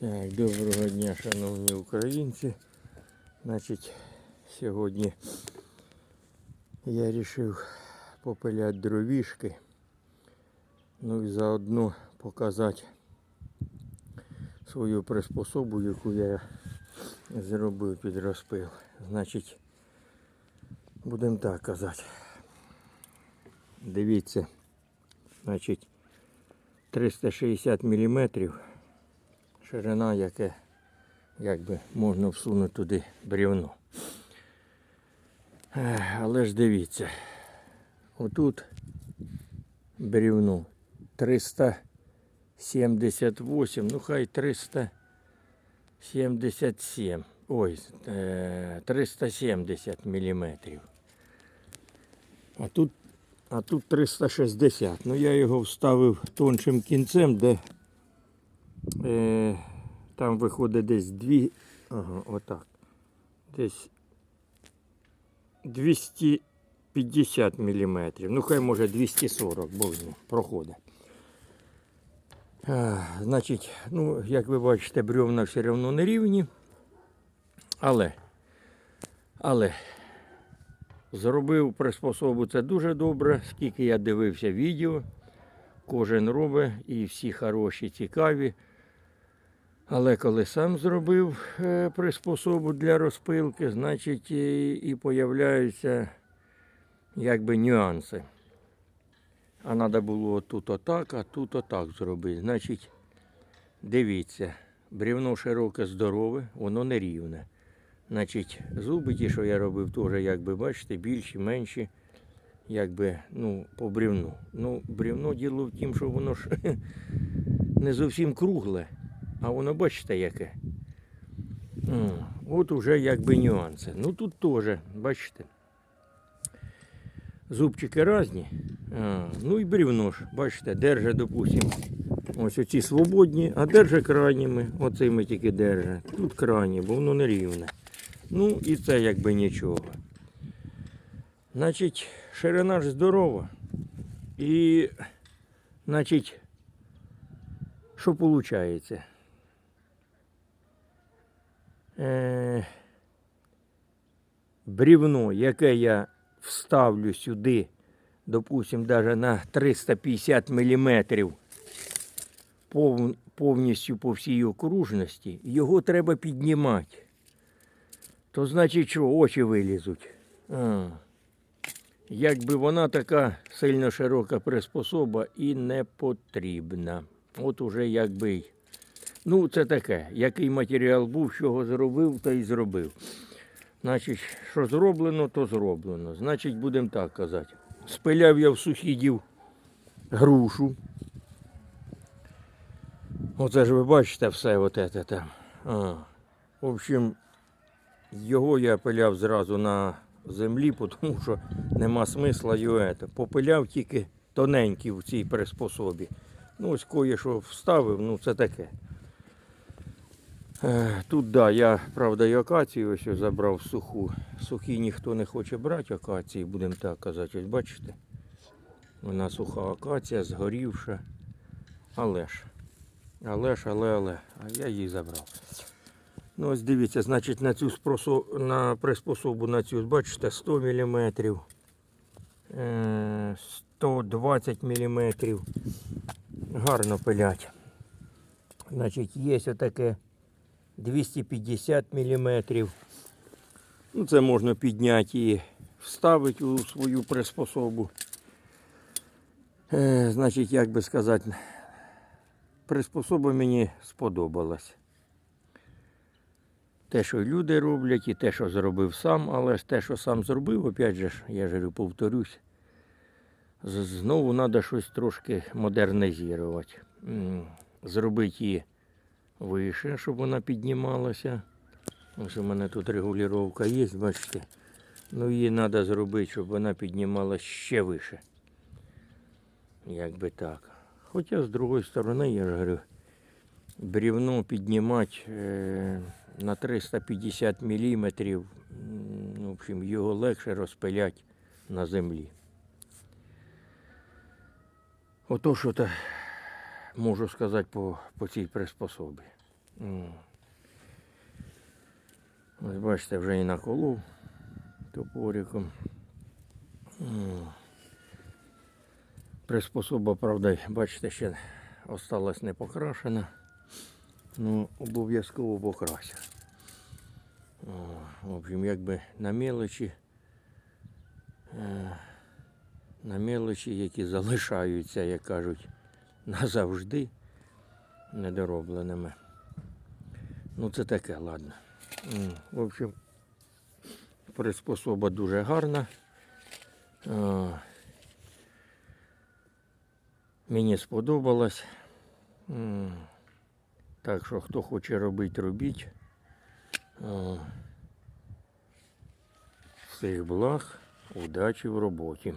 Так, доброго дня, шановні українці. Значить, сьогодні я вирішив попиляти дровішки. Ну і заодно показати свою приспособу, яку я зробив під розпил. Значить, будемо так казати. Дивіться, значить, 360 міліметрів ширина, яке якби можна всунути туди брівно. Але ж дивіться, отут брівно 378, ну хай 377. Ой, е, 370 міліметрів. А тут, а тут 360. Ну я його вставив тоншим кінцем, де Е, там виходить десь дві. Ага, отак. Десь 250 мм. Ну, хай може 240, бо проходить. А, значить, ну, як ви бачите, бревна все одно не рівні. Але, але зробив приспособу це дуже добре, скільки я дивився відео. Кожен робить і всі хороші, цікаві. Але коли сам зробив е, приспособу для розпилки, значить і, і появляються якби нюанси. А треба було тут отак, а тут отак зробити. Значить, дивіться, брівно широке, здорове, воно не рівне. Значить, зуби ті, що я робив, теж, якби бачите, більші, менші, якби, ну, по брівну. Ну, брівно діло в тім, що воно ж не зовсім кругле. А воно бачите яке. От уже якби нюанси. Ну тут теж, бачите. Зубчики різні. Ну і брівно ж, бачите, держа, допустим, ось оці свободні, а держа крайніми. Оцими тільки держа. Тут крайні, бо воно не рівне. Ну і це якби нічого. Значить, ширина ж здорова. І, значить, що виходить? Е, брівно, яке я вставлю сюди, допустим, даже на 350 мм пов, повністю по всій окружності, його треба піднімати. То значить, що очі вилізуть. А. Якби вона така сильно широка приспособа і не потрібна. От уже якби. Й Ну, це таке. Який матеріал був, що його зробив, то і зробив. Значить, що зроблено, то зроблено. Значить, будемо так казати. Спиляв я в сусідів грушу. Оце ж ви бачите все от це там. А. В общем, його я пиляв зразу на землі, тому що нема смисла його. это. Попиляв тільки тоненький в цій приспособі. Ну, ось кое що вставив, ну це таке. Е, Тут, да, я, правда, і акацію ось забрав суху. Сухі ніхто не хоче брати акації, будемо так казати. Ось бачите? Вона суха акація, згорівша. Але ж. Але ж, але, але. А я її забрав. Ну, ось дивіться, значить, на цю спросо... на приспособу на цю, бачите, 100 мм. 120 мм. Гарно пилять. Значить, є отаке 250 мм. Ну, це можна підняти і вставити у свою приспособу. Е, значить, як би сказати, приспособа мені сподобалась. Те, що люди роблять, і те, що зробив сам, але ж те, що сам зробив, опять же, я ж повторюсь, знову треба щось трошки модернізувати. Зробити її вище, щоб вона піднімалася. Ось у мене тут регулювання є, бачите. Ну її треба зробити, щоб вона піднімалася ще вище. Як би так. Хоча з другої сторони, я ж говорю, брівно піднімати е, на 350 мм, в общем, його легше розпиляти на землі. Ото що то можу сказати по, по цій приспособі. Ось бачите, вже і наколов топориком. Приспособа, правда, бачите, ще осталась не покрашена. Ну, обов'язково покрася. В общем, якби на мелочі, е, на мелочі, які залишаються, як кажуть, назавжди недоробленими. Ну, це таке, ладно. В общем, приспособа дуже гарна. Мені сподобалось. Так що, хто хоче робити, робіть. Всіх благ, удачі в роботі.